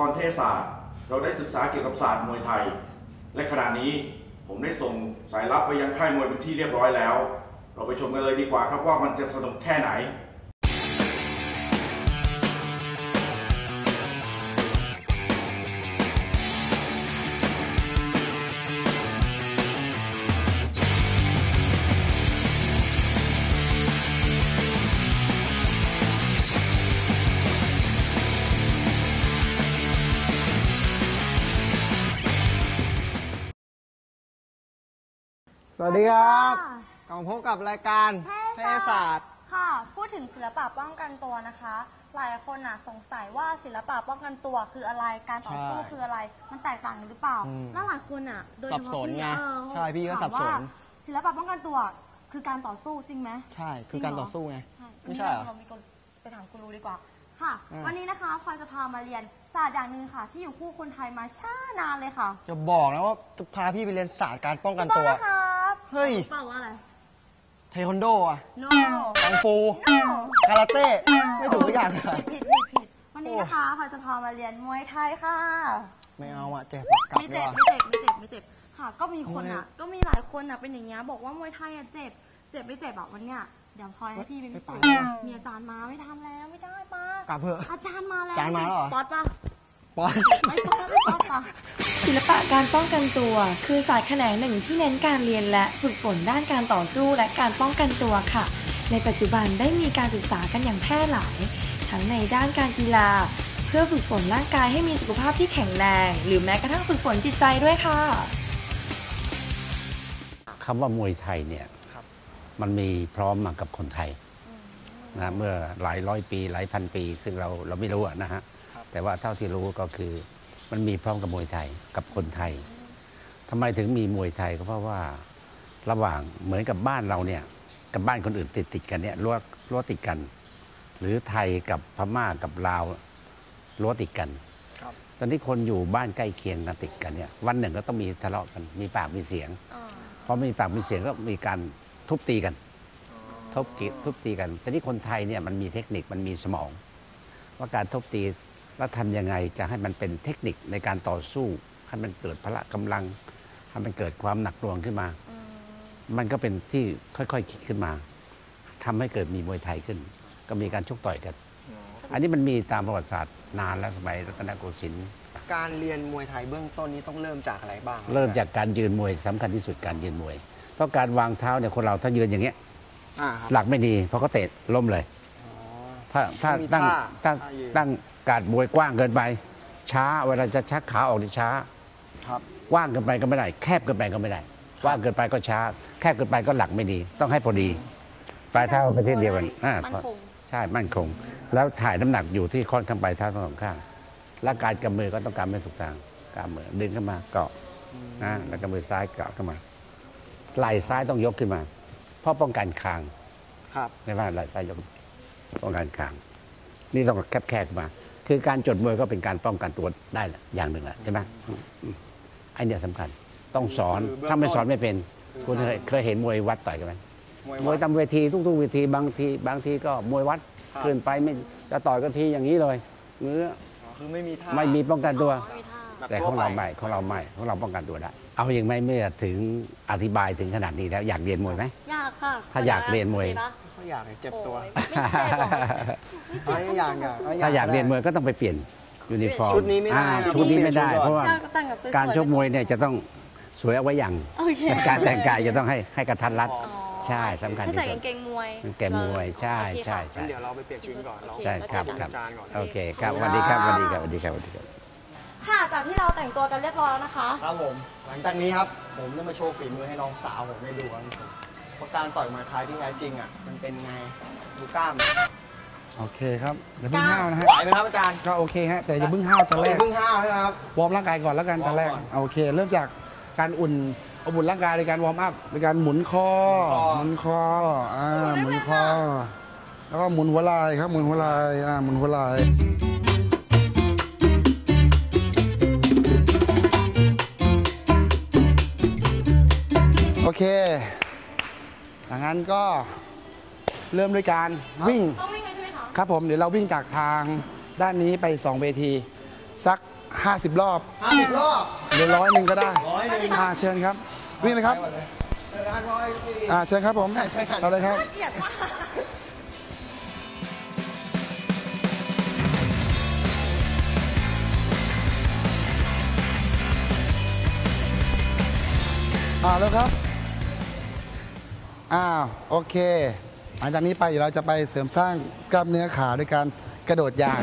กรเทศศาสตร์ เราได้ศึกษาเกี่ยวกับศาสตร์มวยไทย และขณะนี้ผมได้ส่งสายลับไปยังค่ายมวยเป็นที่เรียบร้อยแล้ว เราไปชมกันเลยดีกว่าครับว่ามันจะสนุกแค่ไหน สวัสดีครับค่ะกลับมาพบกับรายการเทศศาสตร์ ค่ะ พูดถึงศิลปะป้องกันตัวนะคะ หลายคนน่ะสงสัยว่าศิลปะป้องกันตัวคืออะไร การต่อสู้ใช่คืออะไร มันแตกต่างกันหรือเปล่า อืมแล้วหลายคนอะ โดยเฉสับสพาะนพี่ไงเออใช่พี่ก็ถาสับสนว่าศิลปะป้องกันตัวคือการต่อสู้จริงไหม ใช่ คือการต่อสู้ไง ใช่ไม่ใช่เหรอ เรามีคนไปถามกูรูดีกว่า ค่ะอ่าวันนี้นะคะพลอยจะพามาเรียนศาสตร์อย่างหนึ่งค่ะ ที่อยู่คู่คนไทยมาช้านานเลยค่ะจะบอกนะว่าจะพาพี่ไปเรียนศาสตร์การป้องกันถูตัวต้องนะครับ เฮ้ยเปล่าว่าอะไร เทควันโดอะ no กังฟู no คาราเต้ ไม่ถูกทุกอย่างเลย ผิดผิดผิดวันนี้นะคะพลอยจะพามาเรียนมวยไทยค่ะ ไม่เอาอะเจ็บอะกลับไม่ดีเจ็กบว่า ไม่เจ็บไม่เจ็บไม่เจ็บค่ะ ก็มีคนอะมวยก็มีหลายคนอะเป็นอย่างเงี้ยบอกว่ามวยไทยอะเจ็บ เจ็บไม่เจ็บแบบวันเนี้ยเดี๋ยวพลอยให้พี่เป็นไม่พิไปสูจน์ว่ะมีอาจารย์มาไม่ทำแล้วไม่ได้ป้ากลับเถอะอาจารย์มาแล้วอาจารย์มาแล้วเหรอ ป๊อตปะ ปอนไม่ป๊อตไม่ป๊อตปะศิลปะการป้องกันตัว คือศาสตร์แขนงหนึ่งที่เน้นการเรียนและฝึกฝนด้านการต่อสู้และการป้องกันตัวค่ะ ในปัจจุบันได้มีการศึกษากันอย่างแพร่หลาย ทั้งในด้านการกีฬา เพื่อฝึกฝนร่างกายให้มีสุขภาพที่แข็งแรง หรือแม้กระทั่งฝึกฝนจิตใจด้วยค่ะคำว่ามวยไทยเนี่ยครับมันมีพร้อมมากับคนไทยนะเมื่อหลายร้อยปี หลายพันปี ซึ่งเราเราไม่รู้นะฮะ แต่ว่าเท่าที่รู้ก็คือมันมีพร้อมกับมวยไทยกับคนไทยทำไมถึงมีมวยไทยก็เพราะว่าระหว่างเหมือนกับบ้านเราเนี่ยกับบ้านคนอื่นติดติดๆกันเนี่ยรั้วรั้วติดกัน หรือไทยกับพม่ากับลาวรั้วติดกันครับตอนนี้คนอยู่บ้านใกล้เคียงกันติดกันเนี่ยวันหนึ่งก็ต้องมีทะเลาะกัน มีปากมีเสียงพอมีปากมีเสียงก็มีการทุบตีกันทุบตีทุบตีกันแต่ที่คนไทยเนี่ยมันมีเทคนิคมันมีสมอง ว่าการทุบตี แล้วทำยังไงจะให้มันเป็นเทคนิคในการต่อสู้ ให้มันเกิดพละกำลังให้มันเกิดความหนักหน่วงขึ้นมา มันก็เป็นที่ค่อยๆคิดขึ้นมาทำให้เกิดมีมวยไทยขึ้น ก็มีการชกต่อยกัน อันนี้มันมีตามประวัติศาสตร์นานแล้วสมัยรัตนโกสินทร์การเรียนมวยไทยเบื้องต้นนี้ต้องเริ่มจากอะไรบ้าง เริ่มจากการยืนมวยสำคัญที่สุดการยืนมวยเพราะการวางเท้าเนี่ยคนเราถ้ายืนอย่างเงี้ยอ่าครับหลักไม่ดีเพราะเขาเตะล้มเลยอ๋อ ถ้าถ้ามีตั้งท่าตั้งท่ายืน ตั้งการมวยกว้างเกินไป ช้าเวลาจะชักขาออกนี่ช้า ครับ กว้างเกินไปก็ไม่ได้ แคบเกินไปก็ไม่ได้กว้างเกินไปก็ช้า แคบเกินไปก็หลักไม่ดี ต้องให้พอดี ปลายเท้าประเทศเดียวกันอ่ามันคง ใช่มั่นคง แล้วถ่ายน้ำหนักอยู่ที่ข้อนข้างปลายเท้าทั้งสองข้างและการกำมือก็ต้องการไม่ถูกทางกำมือดึงขึ้นมาเกาะนะแล้วก็มือซ้ายเกาะขึ้นมาไหล่ซ้ายต้องยกขึ้นมา เพราะป้องกันคาง ครับไม่ว่าไหล่ซ้ายยก ป้องกันคาง นี่ต้องแคบแคบมา คือการจดมวยก็เป็นการป้องกันตัวได้แหละอย่างหนึ่งแหละใช่ไหมอืมอืมไอ้เนี่ยสำคัญต้องสอนคือเบื้องถ้าไม่สอนต้นไม่เป็น คุณเคยเคยเห็นมวยวัดต่อยกันไหมมวยมวยวัดตามเวทีทุกๆเวทีบางทีบางทีก็มวยวัดครับขึ้นไปไม่จะต่อยกันทีอย่างนี้เลยเนื้ออ๋อคือไม่มีท่าไม่มีป้องกันตัวแบบแต่ทั่ขวองเราไปไม่ของเราไม่ของเราป้องกันตัวได้ เอาอย่างไหมเมื่อถึงอธิบายถึงขนาดนี้แล้วอยากเรียนมวยไหมยากค่ะถ้าอยากเรียนมวย ดีปะเขาอยากเจ็บตัวโอ้ยไม่เจ็บหรอกเอาอย่างอย่างเถ้าอยากเรียนมวยก็ต้องไปเปลี่ยนยูนิฟอร์มชุดนี้ไม่ได้อ่านะชุดนี้ไม่ได้ชุดก่อนเพราะว่าอยากแต่งแบบสวยๆการชกมวยเนี่ยจะต้องสวยเอาไว้อย่างโอเคการแต่งกายจะต้องให้ให้กระทัดรัดอ๋อใช่สำคัญให้ที่ใส่สุกาดงเกงมวยกางเกงมวยใช่โอเคใช่ค่ะใช่งั้นเดี๋ยวเราไปเปลี่ยนชุดก่อนเราใช่ครับขอครับอาจารย์ก่อนโอเคครับสวัสดีครับสวัสดีครับสวัสดีครับสวัสดีครับค่ะจากที่เราแต่งตัวกันเรียบร้อยแล้วนะคะ ครับผม หลังจากนี้ครับ ผมจะมาโชว์ฝีมือให้น้องสาวผมได้ดูครับ ว่าการต่อยมวยไทยที่แท้จริงอะมันเป็นไงดูกล้ามโอเคครับอย่าเพิ่งห้าวนะฮะไหวไหมครับอาจารย์ก็โอเคฮะแต่อย่าเพิ่งห้าวตอนแรกเพิ่งห้าวใช่ไหมครับวอร์มร่างกายก่อนแล้วกันตอนแรกวอร์มก่อนโอเค เริ่มจากการอุ่นเอาบุ่นร่างกายในการวอร์มอัพในการหมุนคอหหมุมุนนคคอออ่าหมุนคอ แล้วก็หมุนหัวไหล่ครับหมุนหัวไหล่อ่าหมุนหัวไหล่โอเค ดังนั้นก็เริ่มด้วยการวิ่งต้องวิ่งเลยใช่ไหมคะครับผมเดี๋ยวเราวิ่งจากทางด้านนี้ไปสองเวที สัก 50 รอบห้าสิบรอบ หรือร้อยหนึ่งก็ได้ร้อยหนึ่ง อ่าเชิญครับ วิ่งเลยครับเจอกันร้อยสี่ อ่าเชิญครับผมใช่ครับ เอาเลยครับเกลียดมากอ่าแล้วครับ อ้าวโอเค หลังจากนี้ไปเดี๋ยวเราจะไปเสริมสร้างกล้ามเนื้อขาด้วยการกระโดดยาง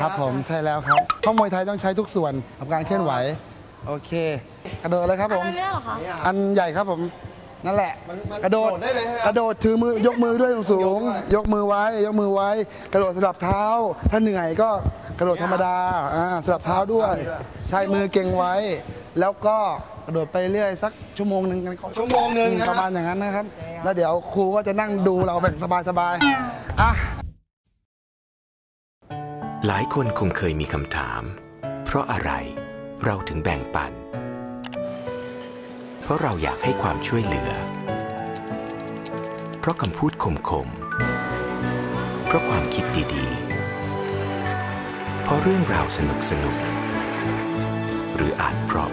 ครับผมใช่แล้วครับเพราะมวยไทยต้องใช้ทุกส่วนกับการเคลื่อนไหว โอเค กระโดดเลยครับผมอันนี้เหรอคะอันใหญ่ครับผม นั่นแหละมันมันกระโดดกระโดดได้เลยใช่ไหมกระโดดถือมือยกมือด้วยสูงยกด้วยๆยกมือไว้ ยกมือไว้ กระโดดสลับเท้า ถ้าเหนื่อยก็กระโดดธรรมดาอ่าสลับเท้าด้วย ใช้มือเก่งไว้ แล้วก็ก ระโดดไปเรื่อยสักชั่วโมงหนึ่งกันชั่วโมงหนึ่งนะ ประมาณอย่างนั้นนะครับ แล้วเดี๋ยวครูก็จะนั่งดูเราแบบสบายๆอะ หลายคนคงเคยมีคำถาม เพราะอะไรเราถึงแบ่งปัน เพราะเราอยากให้ความช่วยเหลือ เพราะคำพูดคมๆ เพราะความคิดดีๆ เพราะเรื่องราวสนุกๆ หรืออาจเพราะ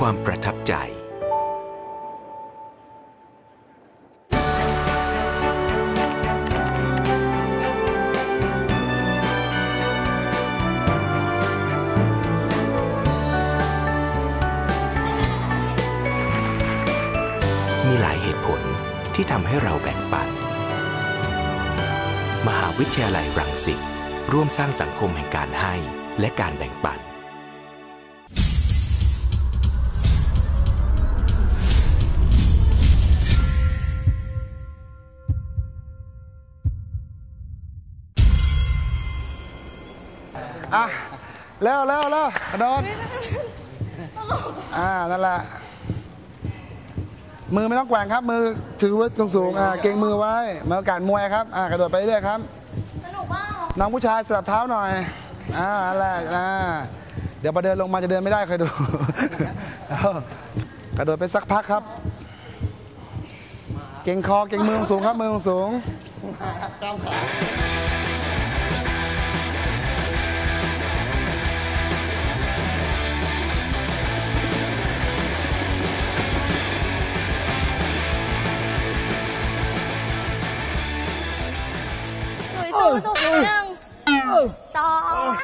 ความประทับใจ มีหลายเหตุผลที่ทำให้เราแบ่งปัน มหาวิทยาลัยรังสิตร่วมสร้างสังคมแห่งการให้และการแบ่งปัน เร็วเร็วเร็วกระโดดอ่านั่นแหละมือไม่ต้องแกว่งครับ มือถือไว้ตรงสูงๆอ่าเก่งมือไว้มาโอกาสมวยครับอ่ากระโดดไปเรื่อยครับสนุกบ้างเหรอน้องผู้ชายสลับเท้าหน่อยอ่านั่นแหละอ่าเดี๋ยวพอเดินลงมาจะเดินไม่ได้เคยดูเอากระโดดไปสักพักครับ เก่งคอเก่งมือสูงครับมือสูงก้าวขา สู้สู้หนึ่งสอง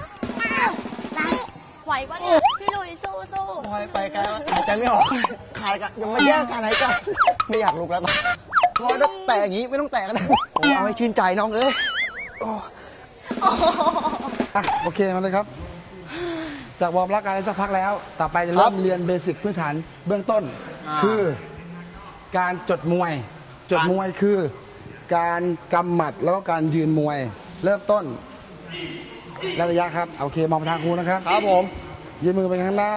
ไหวปะเนี่ยพี่ลุยสู้สู้พอยไปไกลแล้วหายใจไม่ออกขาดกันยังไม่แย่งกันหายใจไม่อยากลุกแล้วปะพอถ้าแตะอย่างนี้ไม่ต้องแตะก็ได้โอ้เอาให้ชื่นใจน้องเอ้ยอะโอเคมาเลยครับ จากวอร์มร่างกายได้สักพักแล้ว ต่อไปจะเริ่มเรียนเบสิกพื้นฐานเบื้องต้นอ่าคือการจดมวย จดมวยคือ การกำหมัดแล้วก็การยืนมวย เริ่มต้นและระยะครับโอเคมองไปทางครูนะครับ ครับผมยืนมือไปข้างหน้า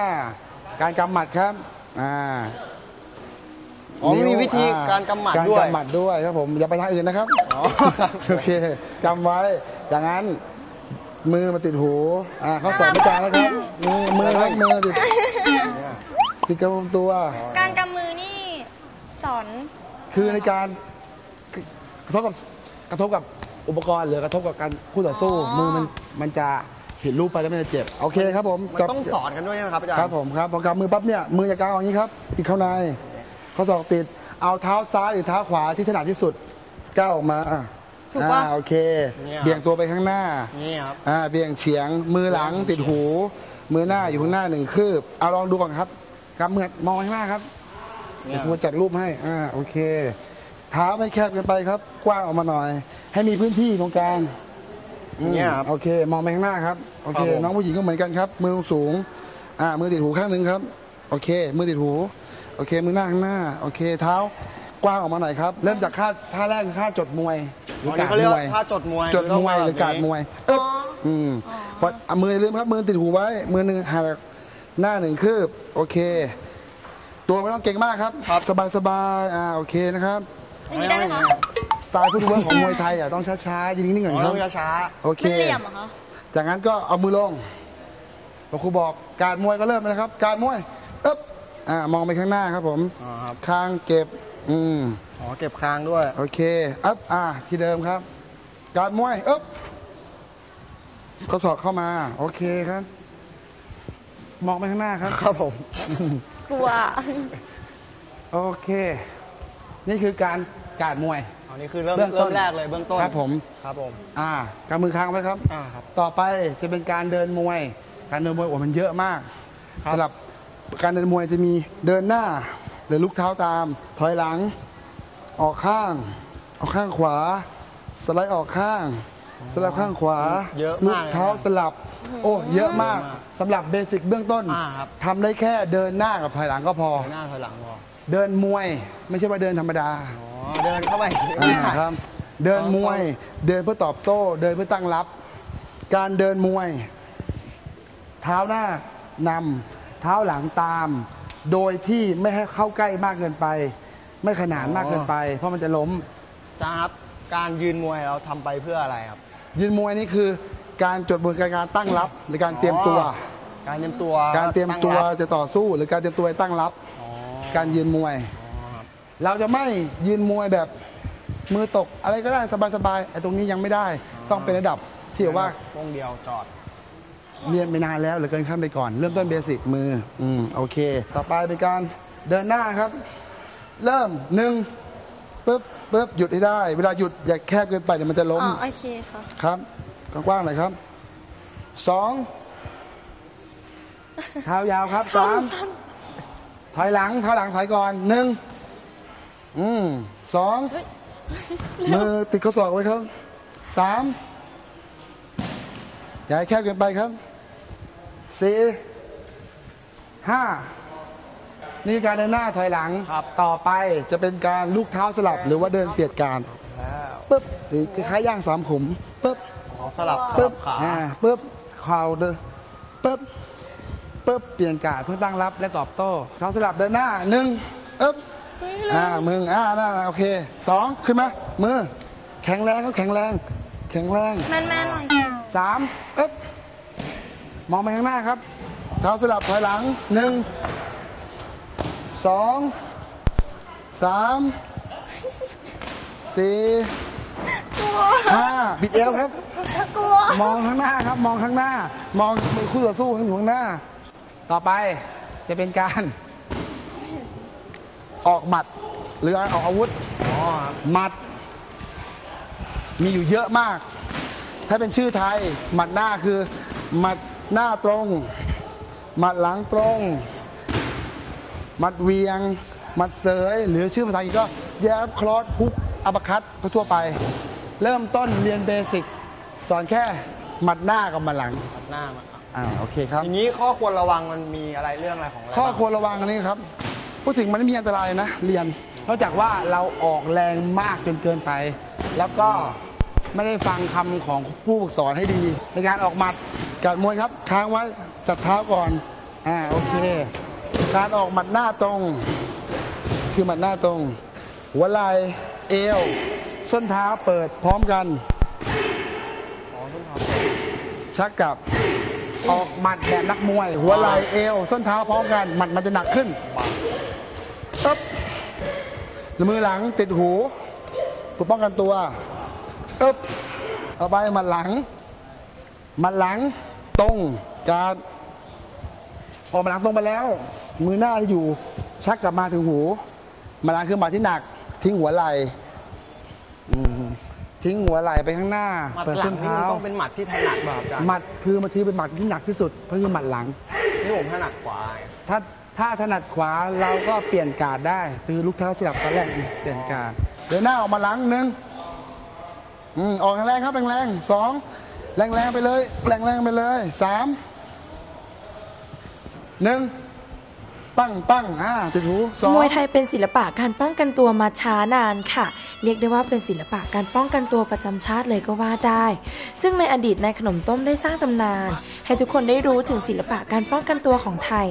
การกำหมัดครับอ่าอ๋อมันมีวิธีอ่การกำหมัดการด้วยกำหมัดด้วยครับผมอย่าไปทางอื่นนะครับอ๋อโอเคจำไว้อย่างนั้น มือมาติดหูอ่าเขาสอนไม่จางแล้วครับมือมือครับมือติดติดกระดุมตัว การกำมือนี่สอนคือในการก ระทบกับกระทบกับอุปกรณ์หรือกระทบกับการคู่ต่อสู้มือมันมันจะผิดรูปไปแล้วมันจะเจ็บโอเคครับผมมันต้องสอนกันด้วยใช่ไหมครับอาจารย์ ครับผมครับพอกำมือปั๊บเนี่ยมือจะกางออกอย่างนี้ครับติดเข้าในข้อศอกติดเอาเท้าซ้ายหรือเท้าขวาที่ถนัดที่สุดก้าวออกมาอะถูกปะ อ่าโอเค เนี่ย เบี่ยงตัวไปข้างหน้า นี่ครับ อ่าเบี่ยงเฉียงมือหลังติดหู มือหน้าอยู่ข้างหน้าหนึ่งคืบเอาลองดูก่อนครับกำมือมองข้างหน้าครับเนี่ยผมจัดรูปให้อ่าโอเค เท้าไม่แคบเกินไปครับ กว้างออกมาหน่อย ให้มีพื้นที่ตรงกลางอืมเนี่ยครับโอเค มองไปข้างหน้าครับ โอเค ครับผม น้องผู้หญิงก็เหมือนกันครับ มือสูง อ่า มือติดหูข้างหนึ่งครับ โอเค มือติดหู โอเค มือหน้าข้างหน้า โอเค เท้ากว้างออกมาหน่อยครับ เริ่มจากท่าท่าแรกคือท่าจดมวยหรืออ๋อกานี่ดเขาเรียกมวว่ายท่าจดมวยจดมวยหรือกาดมวย เอ๊บอืมพอเอามือลืมครับ มือติดหูไว้ มือหนึ่งหักหน้าหนึ่งคืบ โอเค ตัวไม่ต้องเก่งมากครับ สบายสบายๆอ่า โอเคนะครับ อย่างนี้ได้ไหมคะสไตล์ฟุตบอลของมวยไทยอะต้องช้าๆยืนนิ่งๆก่อ๋ออนคต้รัอบงช้าโอเคมันเหลี่ยมเหรอคะจากนั้นก็เอามือลงพอครูบอกการมวยก็เริ่มนะครับ การมวยเอ๊บอ่ามองไปข้างหน้าครับผมๆอ๋อครับคางเก็บอืมอ๋อเก็บคางด้วยโอเคอัพอ่าที่เดิมครับ การมวยเอ๊บข้อศอกเข้ามา โอเคครับ มองไปข้างหน้าครับ ครับผม กลัว โอเค นี่คือการการมวย อันนี้คือเริ่มเบื้องต้เริ่นมแรกเลยเบื้องต้นครับผมครับผมอ่ากำมือค้างไว้ครับ อ่าครับ ต่อไปจะเป็นการเดินมวย การเดินมวยโอ้มันเยอะมากครับ สำหรับการเดินมวยจะมีเดินหน้าหรือลุกเท้าตาม ถอยหลัง ออกข้าง ออกข้างขวา สไลด์ออกข้าง สลับข้างขวาเยอะลุมากกเลยเท้านะสลับ โอ้เยอะมากเยอะมากสำหรับเบสิกเบื้องต้นอ่าครับ ทำได้แค่เดินหน้ากับถอยหลังก็พอถอยหน้าถอยหลังพอ เดินมวย ไม่ใช่ว่าเดินธรรมดาอ๋อเดินเข้าไปอ่าครับ เดินมวย เดินเพื่อตอบโต้ เดินเพื่อตั้งรับ การเดินมวย เท้าหน้านำเท้าหลังตาม โดยที่ไม่ให้เข้าใกล้มากเกินไป ไม่ขนานมากเกินไป เพราะมันจะล้ม จ้าครับการยืนมวยเราทำไปเพื่ออะไรครับ ยืนมวยนี่คือ การจดบนการตั้งรับหรือการเตรียมตัวอ๋อการเตรียมตัว การเตรียมตัวตั้งบจะต่อสู้หรือการเตรียมตัวตั้งรับ อ๋อ การยืนมวยอ๋อครับเราจะไม่ยืนมวยแบบมือตกอะไรก็ได้สบายๆไอ้ตรงนี้ยังไม่ได้ ต้องเป็นระดับที่แบบว่า วงเดียวจอด เรียนไปนานแล้วเหลือเกินขั้นไปก่อน เริ่มต้นเบสิกมือ อืมโอเค ต่อไปเป็นการเดินหน้าครับ เริ่มหนึ่งปึ๊บปึ๊บหยุดให้ได้ เวลาหยุดอย่าแคบเกินไปเดี๋ยวมันจะล้ม อ๋อ โอเคค่ะ ครับกว้างๆหน่อยครับสองเท้ายาวครับสาม ถอยหลังถอยหลังถอยก่อนหนึ่งอืมสองมือติดข้อศอกไว้ครับสามอย่าให้แคบเกินไปครับสี่ห้านี่คือการเดินหน้าถอยหลังครับต่อไปจะเป็นการลูกเท้าสลับหรือว่าเดินเปียดการแล้วปึ๊บหรือคล้ายๆย่างสามขุมปึ๊บอ๋อสลับสปึ๊ลับบขาอ่าปึ๊บเข่าเดินปึ๊บ ปึ๊บเปลี่ยนการดเพื่อตั้งรับและตอบโต้เท้าสลับเดินหน้าหนึ่งอึ๊บอ่ามึงอ่านั่นโอเคสองขึ้นมามือ แข็งแรงก็แข็งแรง แข็งแรงแม่นๆหน่อยค่ะสามอึ๊บมองไปข้างหน้าครับเท้าสลับถอยหลังหนึ่งสองสามสี่ห้าบิดเอวครับกลัวมองข้างหน้าครับ มองข้างหน้า มองมือคู่ต่อสู้ข้างอยู่ข้างหน้า ต่อไปจะเป็นการ ออกหมัด หรือการออกอาวุธอ๋อครับหมัด มีอยู่เยอะมาก ถ้าเป็นชื่อไทย หมัดหน้าคือ หมัดหน้าตรง หมัดหลังตรง หมัดเวียง หมัดเสย หรือชื่อภาษาอังกฤษก็แยบคลอสฮุกอัปคัตทั่วๆไป เริ่มต้นเรียนเบสิกสอนแค่หมัดหน้ากับหมัดหลังหน้ามา อ่าโอเคครับทีนี้ข้อควรระวังมันมีอะไรเรื่องอะไรของอะไรข้อบ้างควรระวังอันนี้ครับพูดถึงมันไม่มีอันตรายนะ เรียนนอกจากว่าเราออกแรงมากจนเกินไป แล้วก็ไม่ได้ฟังคำของผู้ฝึกสอนให้ดี ในการออกหมัดการมวยครับ ค้างไว้จัดเท้าก่อนอ่าโอเค การออกหมัดหน้าตรง คือหมัดหน้าตรง หัวไหล่เอวส้นเท้าเปิดพร้อมกันชักกลับ ออกหมัดแบบนักมวย หัวไหล่เอว ส้นเท้าพร้อมกันหมัดมันจะหนักขึ้นปึ๊บมือหลังติดหูเพื่อป้องกันตัวอึ๊บเอาไปหมัดหลังหมัดหลังตรงการออกหมัดหลังตรงไปแล้ว มือหน้าที่อยู่ชักกลับมาถึงหูหมัดหลังคือหมัดที่หนักทิ้งหัวไหล่อืม ทิ้งหัวไหล่ไปข้างหน้า หมัดเปิดหลัส้งนนี่เท้ามันต้องเป็นหมัดที่ถนัดแบบอาจารย์หมัดคือมันทีเป็นหมัดที่หนักที่สุดเพราะคือหมัดหลัง นี่ผมถนัดขวาไงถ้าถ้าถนัดขวาเราก็เปลี่ยนการดได้ คือลูกเท้าสลับตอนแรกเปลี่ยนการดเดินหน้าออกมาหลังหนึ่งอืมออกแรงๆครับแรงๆสองแรงๆไปเลย แรงๆไปเลยสามหนึ่ง ปั้งปั้งอ่าติดหูสองมวยไทยเป็นศิลปะการป้องกันตัวมาช้านานค่ะ เรียกได้ว่าเป็นศิลปะการป้องกันตัวประจำชาติเลยก็ว่าได้ ซึ่งในอดีตนายขนมต้มได้สร้างตำนาน ให้ทุกคนได้รู้ถึงศิลปะการป้องกันตัวของไทย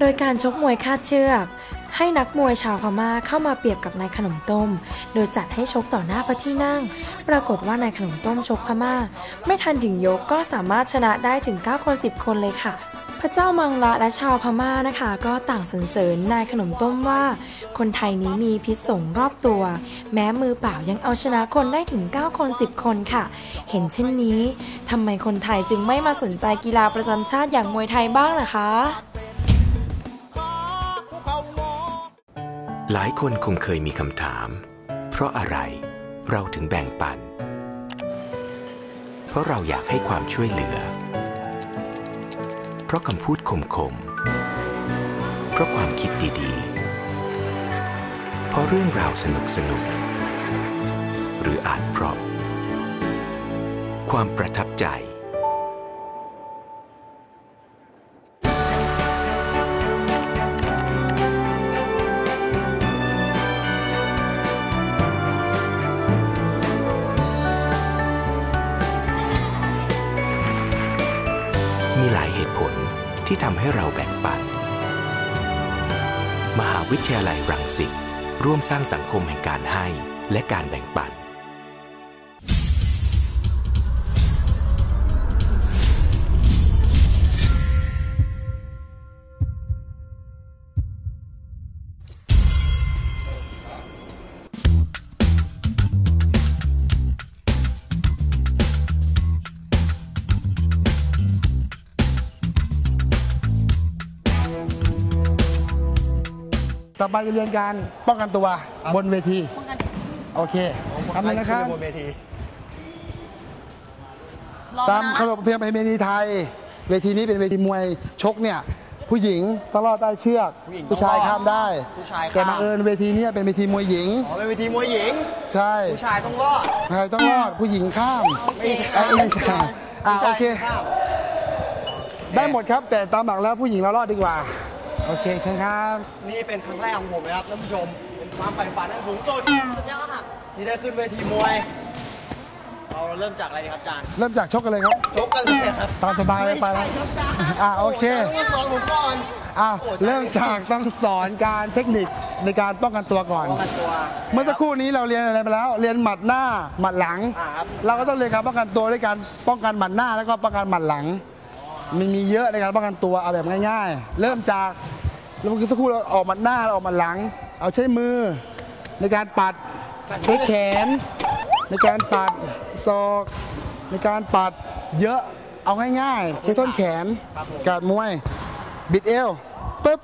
โดยการชกมวยคาดเชือกให้นักมวยชาวพม่าเข้ามาเปรียบกับนายขนมต้ม โดยจัดให้ชกต่อหน้าพระที่นั่ง ปรากฏว่านายขนมต้มชกพม่า ไม่ทันถึงยกก็สามารถชนะได้ถึง 9 คน 10 คนเลยค่ะ ระเจ้ามังละและชาวพม่านะคะ ก็ต่างสรรเสริญนายขนมต้มว่า คนไทยนี้มีพิษสงรอบตัว แม้มือเปล่ายังเอาชนะคนได้ถึง 9 คน 10 คนค่ะ เห็นเช่นนี้ทำไมคนไทยจึงไม่มาสนใจกีฬาประจำชาติอย่างมวยไทยบ้างล่ะคะ หลายคนคงเคยมีคำถาม เพราะอะไรเราถึงแบ่งปัน เพราะเราอยากให้ความช่วยเหลือ เพราะคำพูดคมๆ เพราะความคิดดีๆ เพราะเรื่องราวสนุกสนุก หรืออาจเพราะ ความประทับใจ วิทยาลัยรังสิตร่วมสร้างสังคมแห่งการให้และการแบ่งปัน ต่อไปจะเรียนการป้องกันตัวบนเวที โอเคทำเลยนะครับบนเวทีตามขนบธรรมเนียมประเพณีไทย เวทีนี้เป็นเวทีมวยชกเนี่ย ผู้หญิงต้องรอดใต้เชือก ผู้หญิงต้องผู้ชายรอดข้ามได้ผู้ชายข้ามแต่บังเอิญเวทีเนี้เป็นเวทีมวยหญิงอ๋อเป็นเวทีมวยหญิง ใช่ ผู้ชายต้องรอดใครต้องรอด ผู้หญิงข้ามไม่ใช่เอ้ยไม่ใช่อ่าผู้ชาโอยเคข้ามได้หมดครับแต่ตามหลักแล้วผู้หญิงเรารอดดีกว่า โอเคเชิญครับ นี่เป็นครั้งแรกของผมนะครับท่านผู้ชม เป็นความใฝ่ฝันอันสูงสุดสุดยอดค่ะที่ได้ขึ้นเวทีมวย เราเริ่มจากอะไรดีครับอาจารย์เริ่มจากชกกันเลยครับ ชกกันเลยครับตามสบายเลยไปแล้วม่ใช่ครับอาจารย์อ่าโอเคต้องสอนผมก่อนอ่าเริ่มจากต้องสอนการเทคนิคในการป้องกันตัวก่อน ป้องกันตัวเมื่อสักครู่นี้เราเรียนอะไรไปแล้ว เรียนหมัดหน้าหมัดหลัง อ่าครับ เราก็ต้องเรียนการป้องกันตัวด้วยการป้องกันหมัดหน้าแล้วก็ป้องกันหมัดหลัง มันมีเยอะในการป้องกันตัวเอาแบบง่าย ๆ เริ่มจาก แล้วเมื่อสักครู่เราออกมัดหน้าเราออกมัดหลัง เอาใช้มือ ในการปัดใช้แขน ในการปัดศอก ในการปัดเยอะเอาง่ายๆใช้ต้นแขนการมวย บิดเอวปึ๊บ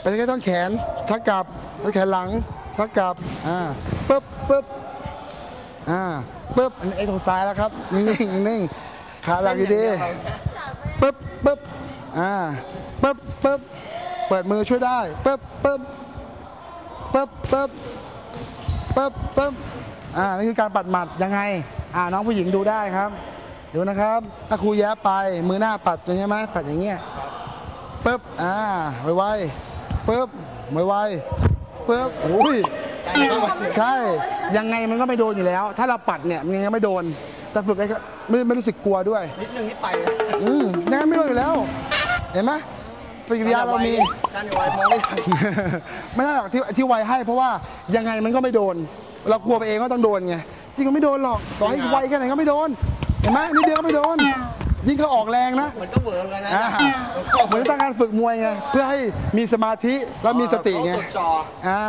ไปที่ต้นแขนชักกลับต้นแขนหลังชักกลับอ่าปึ๊บปึ๊บอ่าปึ๊บอันนี้ไอ้ตรงซ้ายแล้วครับนิ่งๆนิ่งๆขาหลักดีๆปึ๊บปึ๊บอ่าปึ๊บปึ๊บ เปิดมือช่วยได้ปึ๊บปึ๊บปึ๊บปึ๊บปึ๊บปึ๊บอ่านี่คือการปัดหมัดยังไง อ่าน้องผู้หญิงดูได้ครับดูนะครับ ถ้าครูแย้ไปมือหน้าปัดเป็นใช่ไหมปัดอย่างเงี้ยปึ๊บอ่าไวๆปึ๊บไวๆปึ๊บโอ้ยใช่ ยังไงมันก็ไม่โดนอยู่แล้ว ถ้าเราปัดเนี่ยมันยังไงไม่โดน แต่ฝึกไอ้ก็ไม่ไม่รู้สึกกลัวด้วย นิดนึงนี่ไปเลยอืมยังไงไม่โดนอยู่แล้ว เห็นไหม ปฏิกิริยาเรามีอาจารย์อย่าไว้มองไม่ทันไม่ได้หรอกที่ที่ไวให้เพราะว่ายังไงมันก็ไม่โดน เรากลัวไปเองก็ต้องโดนไงจริงมันไม่โดนหรอกต่อให้ไวแค่ไหนก็ไม่โดนเห็นไหมนิดเดียวก็ไม่โดน ยิ่งเขาออกแรงนะ มันก็เวิร์กแล้วนะอ่าเหมือนต้องการฝึกมวยไงเพื่อให้มีสมาธิแล้วมีสติไงเขาจดจออ่า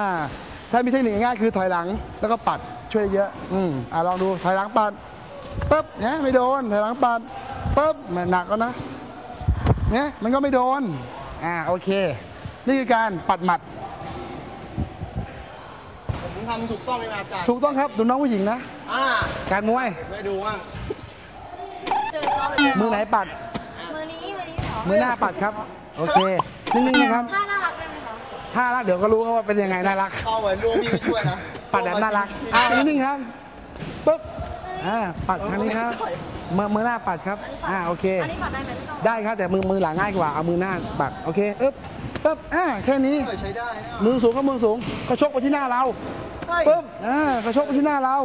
ถ้ามีเทคนิคง่ายๆคือถอยหลังแล้วก็ปัดช่วยได้เยอะอืมอ่าลองดูถอยหลังปัดปุ๊บเนี่ยไม่โดนถอยหลังปัดปุ๊บมันหนักก็นะเนี่ยมันก็ไม่โดน อ่าโอเค นี่คือการปัดหมัด ผมทำถูกต้องไหมครับอาจารย์ถูกต้องครับดูน้องผู้หญิงนะ อ่าการมวย ไม่ดูว่างเจอเขาเลยมือไหนปัด มือนี้มือนี้เหรอมือหน้าปัดครับ โอเค นิ่งๆนะครับ ถ้าน่ารักได้ไหมคะถ้ารักเดี๋ยวก็รู้ว่าเป็นยังไงน่ารัก เข้าเหมือนรวมพี่ไม่ช่วยนะปัดแบบน่ารัก อ่านิ่งๆครับปุ๊บ อ่า ปัดทางนี้ครับ มือมือหน้าปัดครับอันนี้ปัดอ่าโอเค อันนี้ปัดได้ไหมพี่ต้องได้ครับแต่มือมือหลังง่ายกว่า เอามือหน้าปัด โอเคอึ๊บปึ๊บอ่าแค่นี้ใช้ได้นะมือสูงก็มือสูงก็ชกไปที่หน้าเราเฮ้ยปึ๊บอ่าก็ชกไปที่หน้าเรา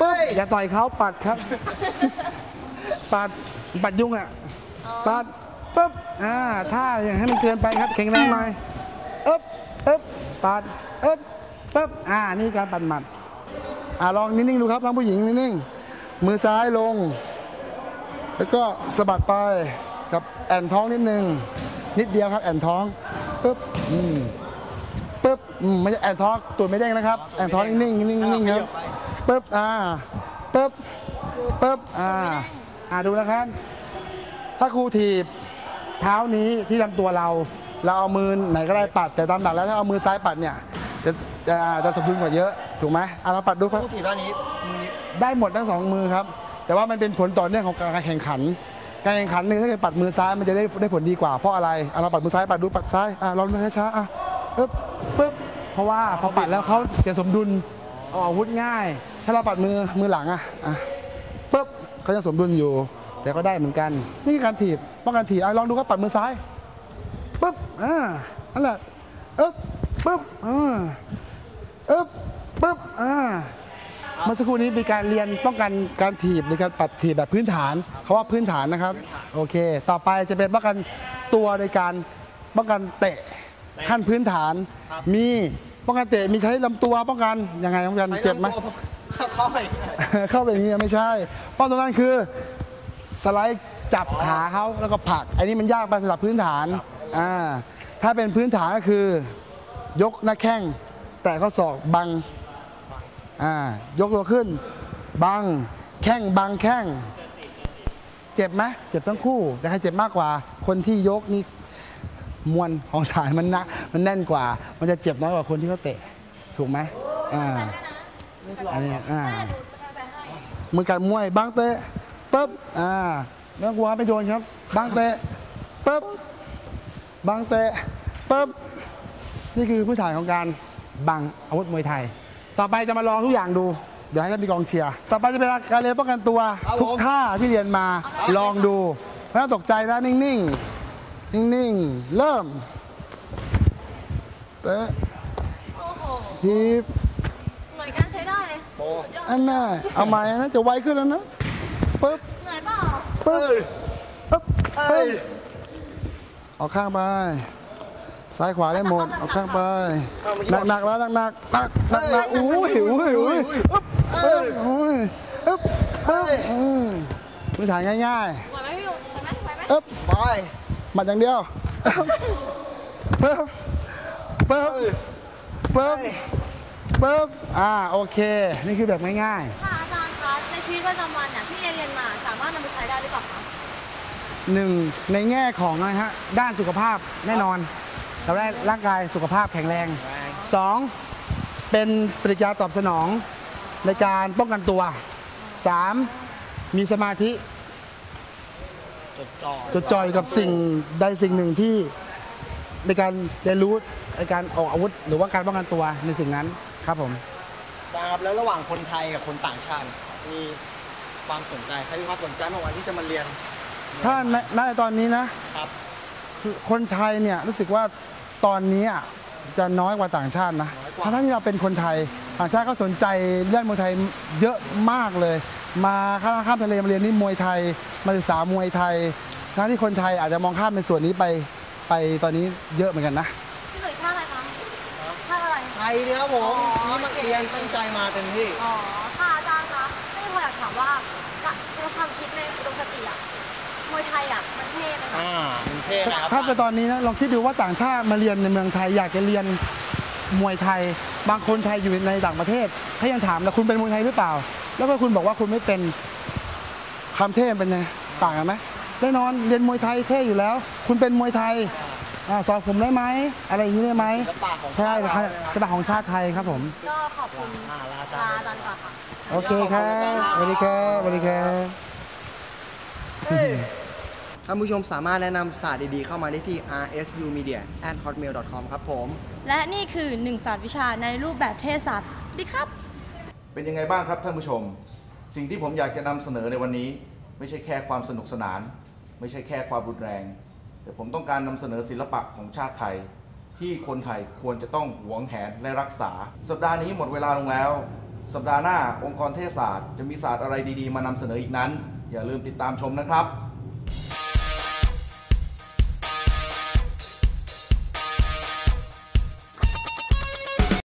ปึ๊บอย่าต่อยเขาปัดครับ ปัดปัดยุงอะ ปัดปึ๊บอ่าถ้าอย่างให้มันเกินไปครับแข็งแรงหน่อยอึ๊บอึ๊บปัดอึ๊บปึ๊บอ่านี่การปัดหมัดอ่าลองนิ่งๆดูครับน้องผู้หญิงนิ่งๆมือซ้ายลง แล้วก็สะบัดไปกับแอนท้องนิดนึง นิดเดียวครับแอนท้องปึ๊บอืมปึ๊บอืมไม่ใช่แอนทอร์ตัวไม่เด้งนะครับ แอนทอร์นิ่งๆนิ่งๆนิ่งๆครับปึ๊บอ่าปึ๊บปึ๊บอ่าอ่าดูนะครับ ถ้าครูถีบเท้านี้ที่ลำตัวเรา เราเอามือไหนก็ได้ปัด แต่ตามหลักแล้วถ้าเอามือซ้ายปัดเนี่ย จะจะจะสมดุลกว่าเยอะ ถูกไหมอะเราปัดดูครับ ผู้ถีบด้านนี้มือนี้ ได้หมดทั้งสองมือครับ แต่ว่ามันเป็นผลต่อเนื่องของการแข่งขัน การแข่งขันหนึ่งถ้าเกิดปัดมือซ้ายมันจะได้ได้ผลดีกว่าเพราะอะไรอะเราปัดมือซ้ายปัดดูปัดซ้ายอะลองดูช้าๆอะปึ๊บปึ๊บเพราะว่าพอปัดแล้วเขาเสียสมดุลออกอาวุธง่าย ถ้าเราปัดมือมือหลังอะอะปึ๊บเขายังสมดุลอยู่ แต่ก็ได้เหมือนกัน นี่คือการถีบป้องกันถีบอะลองดูครับปัดมือซ้ายปึ๊บอ่านั่นแหละอึ๊บปึ๊บอ่าอึ๊บปึ๊บอ่า เมื่อสักครู่นี้มีการเรียนป้องกันการถีบในการปัดถีบแบบพื้นฐานเขาว่าพื้นฐานนะครับ โอเค ต่อไปจะเป็นป้องกันตัวในการป้องกันเตะขั้นพื้นฐาน มีป้องกันเตะมีใช้ลำตัวป้องกันยังไงป้องกันเจ็บไหมเข้าไปเข้าไปอย่างนี้ไม่ใช่ป้องกันนั้นคือสไลด์จับขาเขาแล้วก็ผลัก อันนี้มันยากไปสำหรับพื้นฐานอ่าถ้าเป็นพื้นฐานก็คือยกหน้าแข้งแต่ข้อศอกบัง อ่ายกตัวขึ้น บัง แข้งบังแข้ง เจ็บไหมเจ็บทั้งคู่แต่ใครเจ็บมากกว่า คนที่ยกนี่มวลของสายมันหนะมันแน่นกว่า มันจะเจ็บน้อยกว่าคนที่เขาเตะ ถูกไหมอ่าอันนี้อ่ามือกัดมวยบางเตะปุ๊บอ่าไม่ต้องกลัวไม่โดนครับบางเตะปุ๊บบางเตะปุ๊บนี่คือพื้นฐานของการบังอาวุธมวยไทย ต่อไปจะมาลองทุกอย่างดู เดี๋ยวให้ท่านมีกองเชียร์ ต่อไปจะเป็นการเรียนป้องกันตัวทุกท่าที่เรียนมาลองดูไม่ต้องตกใจนะนิ่งๆ นิ่งๆ เริ่มเตะทีบเหมือนกันใช้ได้เลยอันน่ะเอาใหม่นะจะไวขึ้นแล้วนะปึ๊บเหนื่อยเปล่าปึ๊บปึ๊บปึ๊บเอาข้างไป ซ้ายขวาได้หมดเอาข้างไปหนักหนักๆแล้วหนักหนักหนักหนักหนักอุ้ยอุ้ยอุ้ยปึ๊บปึ๊บอุ้ยปึ๊บปึ๊บอืมพื้นฐานง่ายไหวไหมพี่หยกไหวไหมไหวไหมๆปึ๊บไปหมัดอย่างเดียวปึ๊บปึ๊บปึ๊บปึ๊บอ่าโอเค นี่คือแบบง่ายๆค่ะอาจารย์คะในชีวิตประจำวันเนี่ยที่เรียนเรียนมาสามารถนำไปใช้ได้หรือเปล่าคะหนึ่งในแง่ของนะฮะด้านสุขภาพแน่นอน เราได้ร่างกายสุขภาพแข็งแรงสองเป็นปฏิกิริยาตอบสนองในการป้องกันตัวสามมีสมาธิจดจ่อจดจ่อยกับสิ่งใดสิ่งหนึ่งที่ในการเรียนรู้ในการออกอาวุธ หรือว่าการป้องกันตัวในสิ่งนั้นครับผมนะครับแล้วระหว่างคนไทยกับคนต่างชาติ มีความสนใจใครมีความสนใจมากกว่าที่จะมาเรียน ถ้าในณตอนนี้นะครับ คนไทยเนี่ยรู้สึกว่า ตอนนี้อะจะน้อยกว่าต่างชาตินะน้อยกว่าทั้งๆที่เราเป็นคนไทย ต่างชาติก็สนใจเรื่องมวยไทยเยอะมากเลย มาข้ามข้ามทะเลมาเรียนนี่มวยไทย มาศึกษามวยไทยทั้งที่คนไทยอาจจะมองข้ามในส่วนนี้ไปไปตอนนี้เยอะเหมือนกันนะพี่หนุ่ยชาติอะไรคะชาติอะไร ไทยเนี่ยครับผมอ๋อนี่มาเรียนตั้งใจมาเต็มที่ อ๋อ ค่ะอาจารย์คะไม่พออยากถามว่าในความคิดในอุดมคติอะ มวยไทยอะมันเท่ไหมคะอ่าเป็นเท่นะครับ ถ้าเป็นตอนนี้นะลองคิดดูว่าต่างชาติมาเรียนในเมืองไทย อยากจะเรียนมวยไทย บางคนไทยอยู่ในต่างประเทศถ้ายังถามแล้วคุณเป็นมวยไทยหรือเปล่า แล้วก็คุณบอกว่าคุณไม่เป็นคำเท่มันเป็นไงต่างกันไหมแน่นอนเรียนมวยไทยเท่อยู่แล้ว คุณเป็นมวยไทยอ่าสอนผมได้ไหมอะไรอย่างนี้ได้ไหมศิลปะของใช่ชาติเรา ศิลปะของชาติไทยครับผม ก็ขอบคุณอ่าลาลาจารย์ อาจารย์ก่อนค่ะ โอเคครับสวัสดีครับสวัสดีครับ ท่านผู้ชมสามารถแนะนำศาสตร์ดีๆ เข้ามาได้ที่ rsumedia@hotmail.com ครับผม และนี่คือหนึ่งศาสตร์วิชาในรูปแบบเทศศาสตร์ดีครับ เป็นยังไงบ้างครับท่านผู้ชม สิ่งที่ผมอยากจะนำเสนอในวันนี้ ไม่ใช่แค่ความสนุกสนาน ไม่ใช่แค่ความรุนแรง แต่ผมต้องการนำเสนอศิลปะของชาติไทย ที่คนไทยควรจะต้องหวงแหนและรักษา สัปดาห์นี้หมดเวลาลงแล้ว สัปดาห์หน้าองค์กรเทศศาสตร์จะมีศาสตร์อะไรดีๆ มานำเสนออีกนั้น อย่าลืมติดตามชมนะครับ